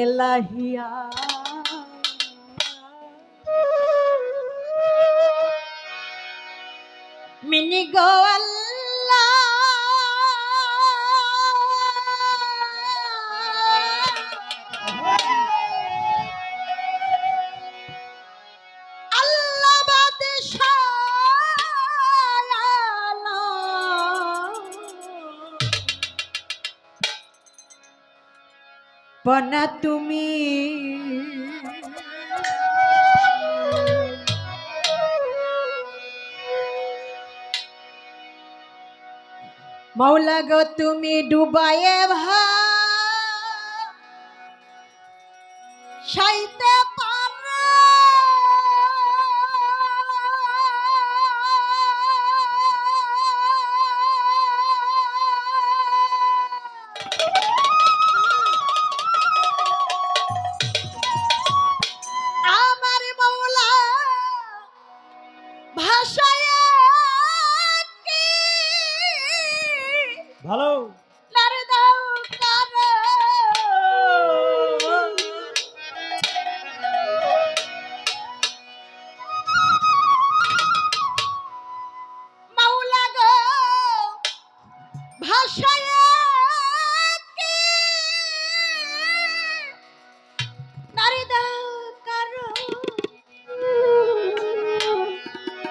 এলাহিয়া। Mini গোয়াল পনা তুমি। মৌলা গো তুমি ডুবায় ভা শৈত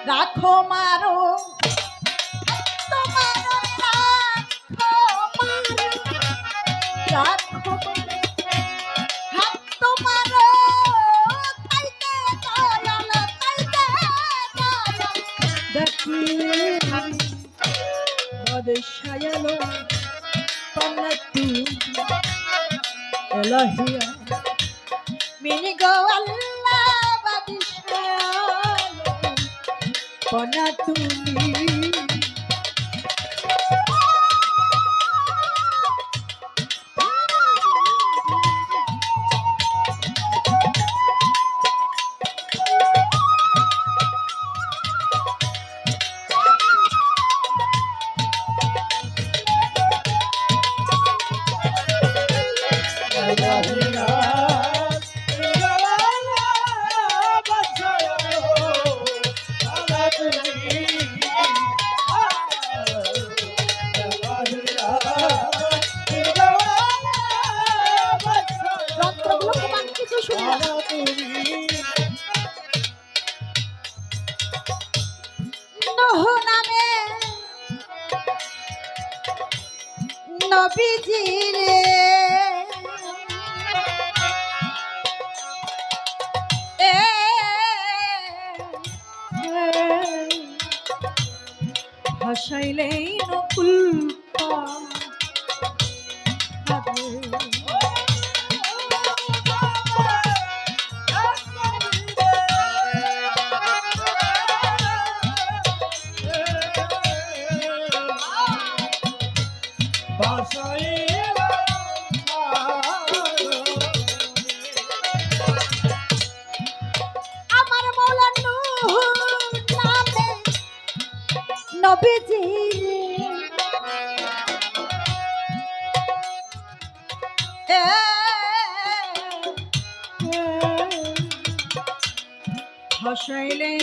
রাখো মারো Sayalam, Pamatu, Elahia. কনা তুমি। ভাসাইলেন ফুল trailing.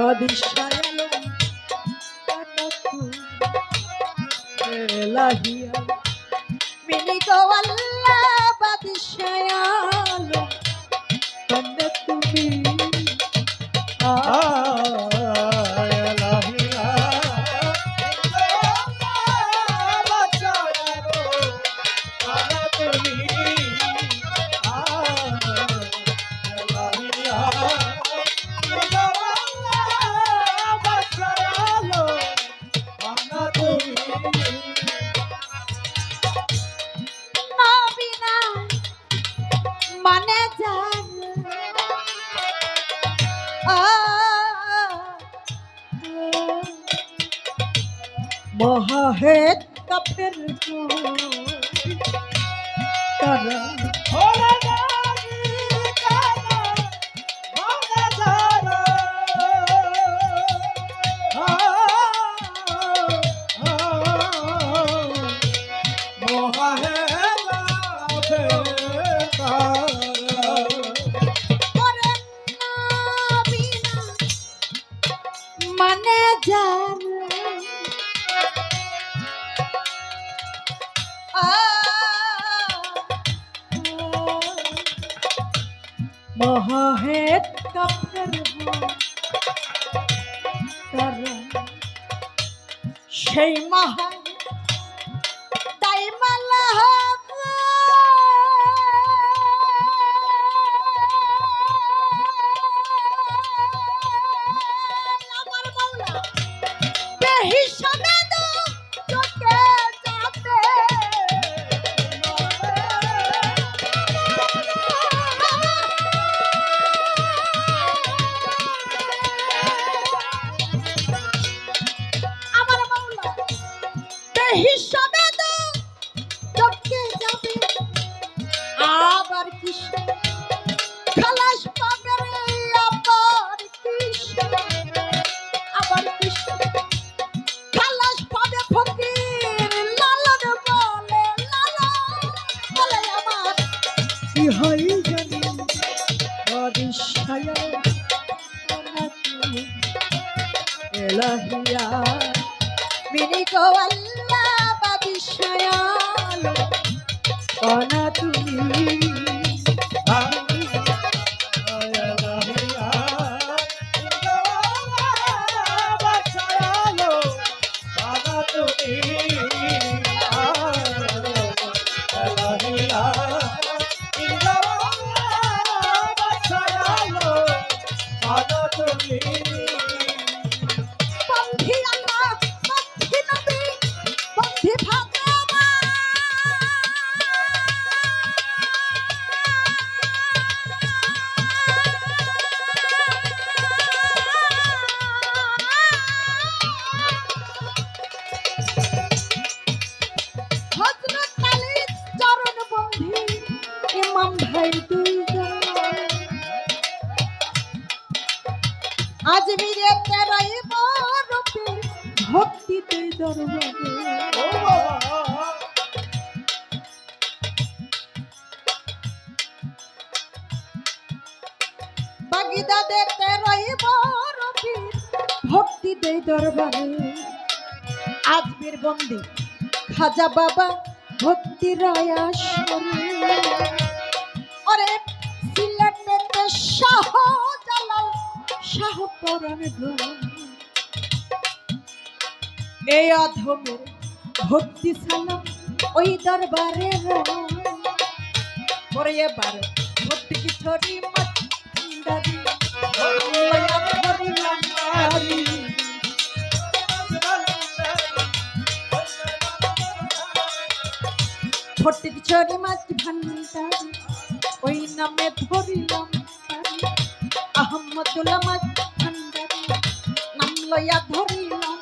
সদিশা এলো এলাহিয়া মিনি সেই মহা বেহিসাবে দো চোখে যাবে। আবার কিসে? খালাস পাবে আবার কিসে? আবার কিসে? খালাস পাবে ফকির, লালন বলে লালন বলে আমার। কি হয় জানি অদিশায় এলাহিয়া মিনি গো আল্লাহ কনা তুমি তেরাই ভক্তিতে দরবারে। আজমির বন্দি, খাজা বাবা ভক্তি শাহ জালাল শাহ পরাণ এই অধমের ভক্তি সালাম ওই দরবারে পরে এবার ভক্তি কি ছড়ি মাছ ভান্ডারি, ওই নামে ধরিলাম তারি। মাছ ভান্ডারি, নাম লয়া ধরিলাম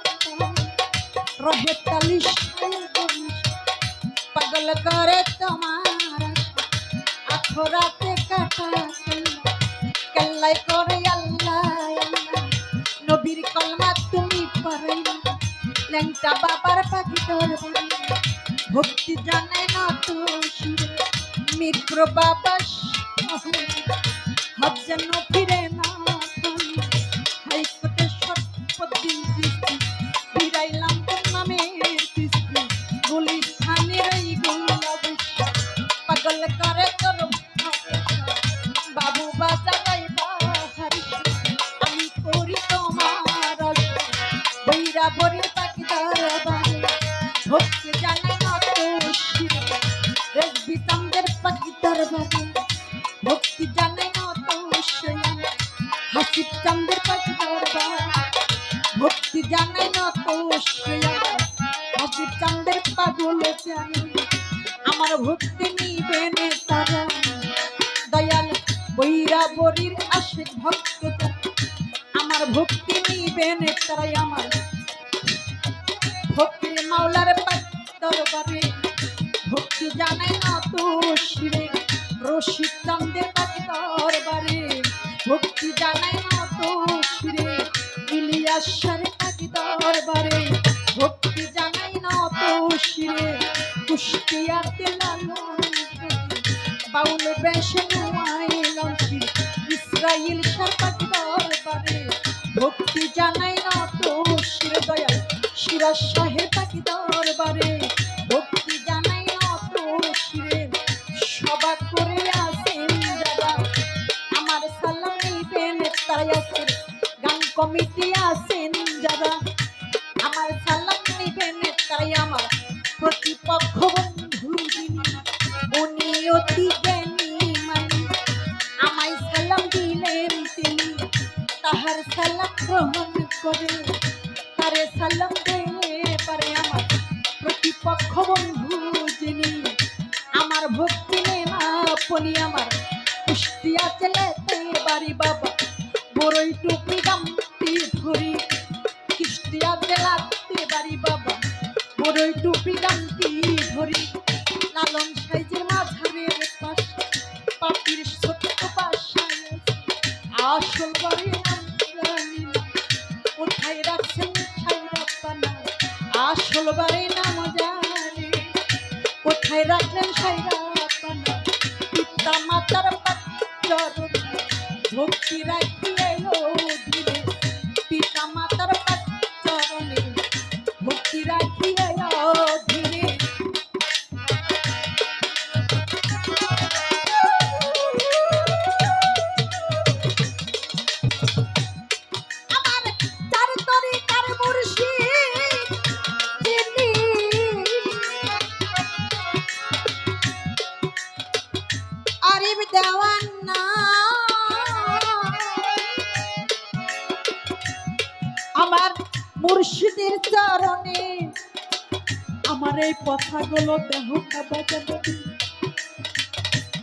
রহে তালিশ পাগল করে তোমার আখরাতে কাটা কেল্লাই করে, আল্লাহ আল্লাহ। নবীর কলমা তুমি পারাইলা ল্যাংটা বাবার পাখি ধরবে ভক্তি জানে না তো মিত্র বাবা যেন ফিরে বরির আশেক ভক্ত আমার ভক্তি নিবেন তারাই আমার। ভক্তির মাওলার দরবারে, ভক্তি জানে না তো শিরে রসিক পাখি দরবারে ভক্তি জানাই না শিরে শিরদয়াল সিরাজ সালাম গ্রহণ করে তারে সালাম দেয় পারে আমার প্রতিপক্ষ বন্ধু যিনি আমার ভক্তি নেমা পনি আমার। কুষ্টিয়া চেলেতে বাড়ি বাবা আসল বাড়ি নাম জানি কোথায় রাখলেন সাইরা পিতা মাতার ভক্তি রাখিয়ে এই কথাগুলো দেহ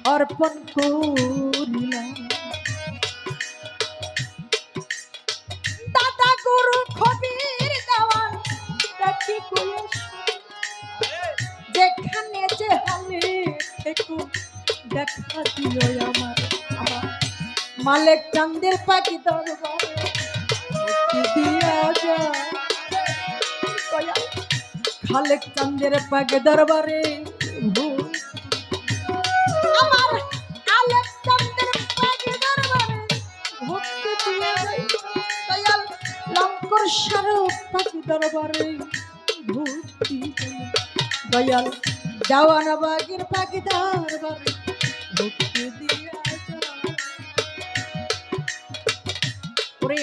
অর্পণ করিলাম। দাদা দেখা দিও আমার আমার মালিক চান্দের পাখি দরবারে। দিয়া যায়। খালেক চান্দের দরবারে। দরবারে দয়াল লঙ্কর স্বরূপ পাখি দরবারে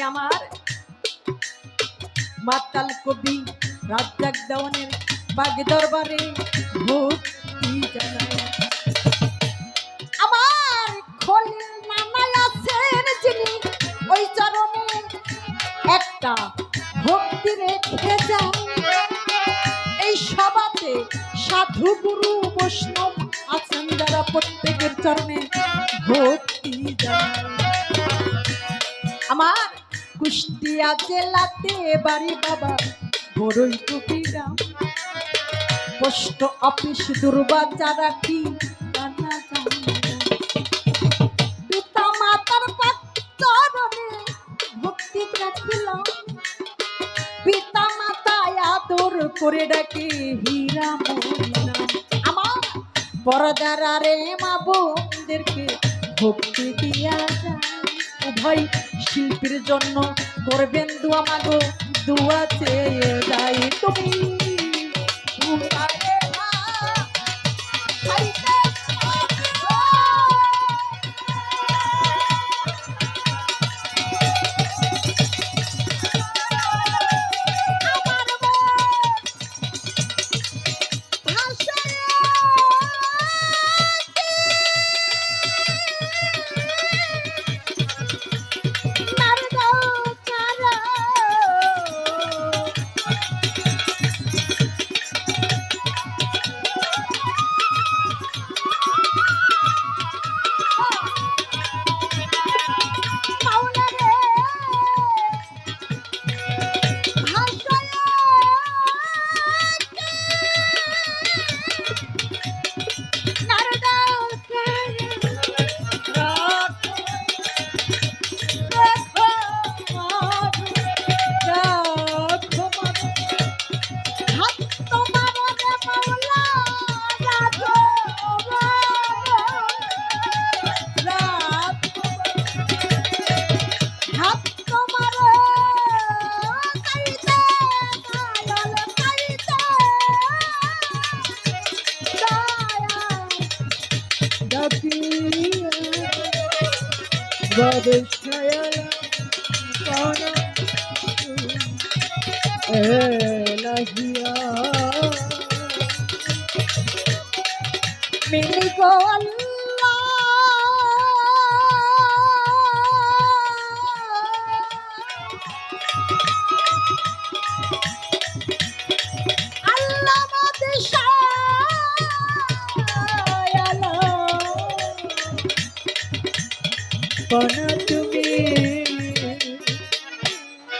আমার মাতাল কবি রাজ্জাক দরবারে ভক্তি আমার ভক্তি রেখে এই সভাতে সাধু বৈষ্ণব আছেন যারা প্রত্যেকের চরণে ভক্তি আমার কুষ্টিয়া জেলাতে বাড়ি বাবা বড়ই টুপি গ্রাম পোস্ট অফিস জানা জানা। পিতা মাতার পাচরণে ভক্তি রাখিলাম পিতা মাতায় আদর করে ডাকে হীরা আমার পরদার আরে মা বোনদেরকে ভক্তি দিয়া যায়। উভয় শিল্পীর জন্য করবেন দুয়া মাগো। দুয়া চেয়ে যাই তুমি মিলি গো